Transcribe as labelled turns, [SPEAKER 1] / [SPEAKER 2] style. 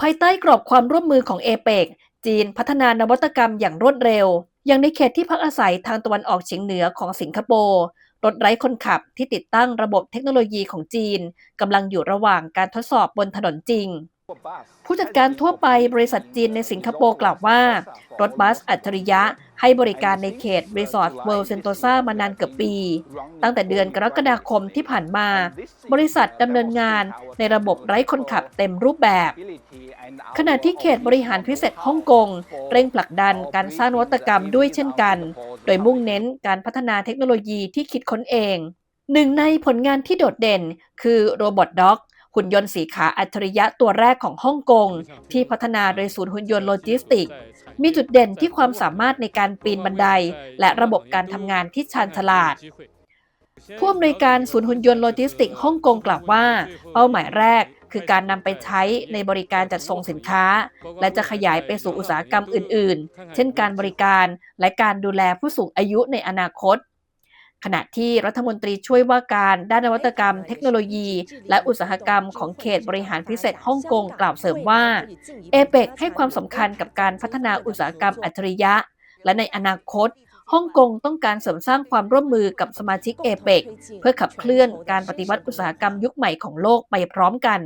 [SPEAKER 1] ภายใต้กรอบความร่วมมือของเอเปกจีนพัฒนานวัตกรรมอย่างรวดเร็ว อย่างในเขตที่พักอาศัยทางตะวันออกเฉียงเหนือของสิงคโปร์รถไร้คนขับที่ติดตั้งระบบเทคโนโลยีของจีนกำลังอยู่ระหว่างการทดสอบบนถนนจริง ผู้จัดการทั่วไปบริษัทจีนในสิงคโปร์กล่าวว่า รถบัสอัจฉริยะ ให้บริการในเขตรีสอร์ทเวิลด์เซนโตซามานานเกือบปี ตั้งแต่เดือนกรกฎาคมที่ผ่านมา บริษัทดำเนินงานในระบบไร้คนขับเต็มรูปแบบ ขณะที่เขตบริหารพิเศษฮ่องกง เร่งผลักดันการสร้างนวัตกรรมด้วยเช่นกัน โดยมุ่งเน้นการพัฒนาเทคโนโลยีที่คิดค้นเอง หนึ่งในผลงานที่โดดเด่นคือโรบอทด็อก หุ่นยนต์สีขาอัจฉริยะตัวแรกของฮ่องกง ที่พัฒนาโดยศูนย์หุ่นยนต์โลจิสติก มีจุดเด่นที่ความสามารถในการปีนบันได และระบบการทำงานที่ชาญฉลาดผู้อำนวยการศูนย์หุ่นยนต์โลจิสติกฮ่องกงกล่าวว่า เป้าหมายแรกคือการนำไปใช้ในบริการจัดส่งสินค้า และจะขยายไปสู่อุตสาหกรรมอื่น ๆ เช่นการบริการและการดูแลผู้สูงอายุในอนาคต ขณะที่รัฐมนตรีช่วยว่าการด้านนวัตกรรม เทคโนโลยี และอุตสาหกรรมของเขตบริหารพิเศษฮ่องกงกล่าวเสริมว่าเอเปกให้ความสำคัญกับการพัฒนาอุตสาหกรรมอัจฉริยะ และในอนาคตฮ่องกงต้องการเสริมสร้างความร่วมมือกับสมาชิกเอเปกเพื่อขับเคลื่อนการปฏิวัติอุตสาหกรรมยุคใหม่ของโลกไปพร้อมกัน